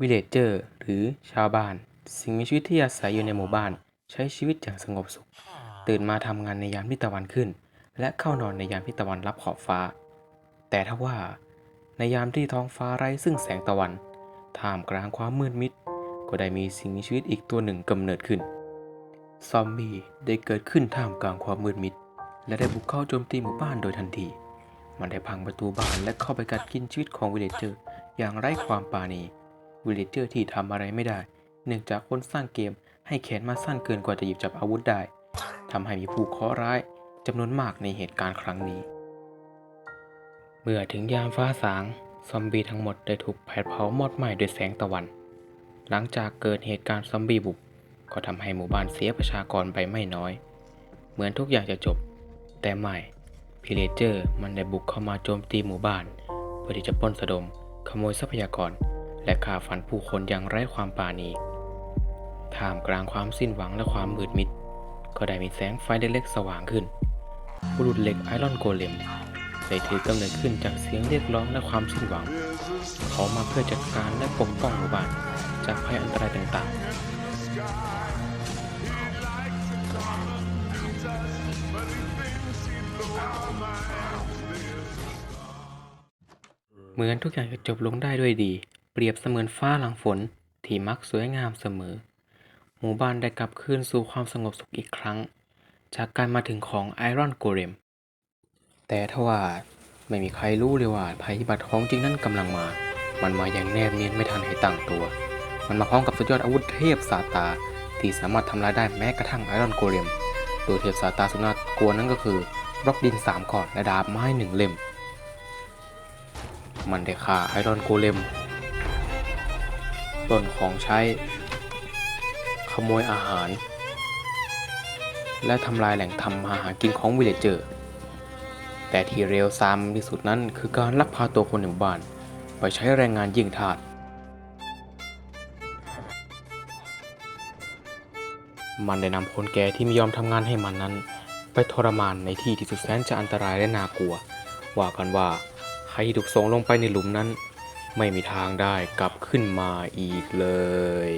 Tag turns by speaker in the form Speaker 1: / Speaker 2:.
Speaker 1: วิเลจเจอร์ หรือชาวบ้าน สิ่งมีชีวิตที่อาศัยอยู่ในหมู่บ้าน ใช้ชีวิตอย่างสงบสุข ตื่นมาทำงานในยามที่ตะวันขึ้น และเข้านอนในยามที่ตะวันรับขอบฟ้า แต่ถ้าว่า ในยามที่ท้องฟ้าไร้ซึ่งแสงตะวัน ท่ามกลางความมืดมิด ก็ได้มีสิ่งมีชีวิตอีกตัวหนึ่งกำเนิดขึ้น ซอมบี้ได้เกิดขึ้นท่ามกลางความมืดมิด และได้บุกเข้าโจมตีหมู่บ้านโดยทันที มันได้พังประตูบ้านและเข้าไปกัดกินชีวิตของวิเลจเจอร์อย่างไร้ความปราณี วิลเลจเจอร์ที่ทำอะไรไม่ได้ เนื่องจากคนสร้างเกมให้แขนมาสั้นเกินกว่าจะหยิบจับอาวุธได้ทำให้มีผู้เคราะห์ร้ายจำนวนมากในเหตุการณ์ครั้งนี้ เมื่อถึงยามฟ้าสาง ซอมบี้ทั้งหมดได้ถูกแผดเผามอดไหม้ด้วยแสงตะวัน หลังจากเกิดเหตุการณ์ซอมบี้บุก ก็ทำให้หมู่บ้านเสียประชากรไปไม่น้อย เหมือนทุกอย่างจะจบ แต่ไม่พิเลเจอร์มันได้บุกเข้ามาโจมตีหมู่บ้าน เพื่อที่จะปล้นสะดม ขโมยทรัพยากร และฆ่าฟันผู้คนอย่างไร้ความปราณีท่ามกลางความสิ้นหวังและความมืดมิด ก็ได้มีแสงไฟเล็กๆสว่างขึ้น บุรุษเหล็กไอรอนโกเลมได้ถือกำเนิดขึ้นจากเสียงเรียกร้องและความสิ้นหวัง เขามาเพื่อจัดการและปกป้องหมู่บ้านจากภัยอันตรายต่างๆ เหมือนทุกอย่างจะจบลงได้ด้วยดี เปรียบเสมือนฟ้าหลังฝนที่มักสวยงามเสมอ หมู่บ้านได้กลับคืนสู่ความสงบสุขอีกครั้ง จากการมาถึงของไอรอนโกเรม แต่ทว่าไม่มีใครรู้เลยว่าภัยพิบัติของจริงนั้นกำลังมา มันมาอย่างแนบเนียนไม่ทันให้ตั้งตัว มันมาพร้อมกับสุดยอดอาวุธเทพซาตา ที่สามารถทำลายได้แม้กระทั่งไอรอนโกเรม โดยเทพซาตาสุดน่ากลัวนั้นก็คือบล็อกดินสามขอดและดาบไม้หนึ่งเล่ม มันได้ฆ่าไอรอนโกเลม ปล้นของใช้ ขโมยอาหาร และทำลายแหล่งทำมาหากินของวิลเลจเจอร์ แต่ที่เร็วซ้ำที่สุดนั้นคือการลักพาตัวคนในหมู่บ้าน ไปใช้แรงงานยิ่งทาสมันได้นำคนแก่ที่ไม่ยอมทำงานให้มันนั้น ไปทรมานในที่ที่สุดแสนจะอันตรายและน่ากลัว ว่ากันว่าใครที่ถูกส่งลงไปในหลุมนั้น ไม่มีทางได้กลับขึ้นมาอีกเลย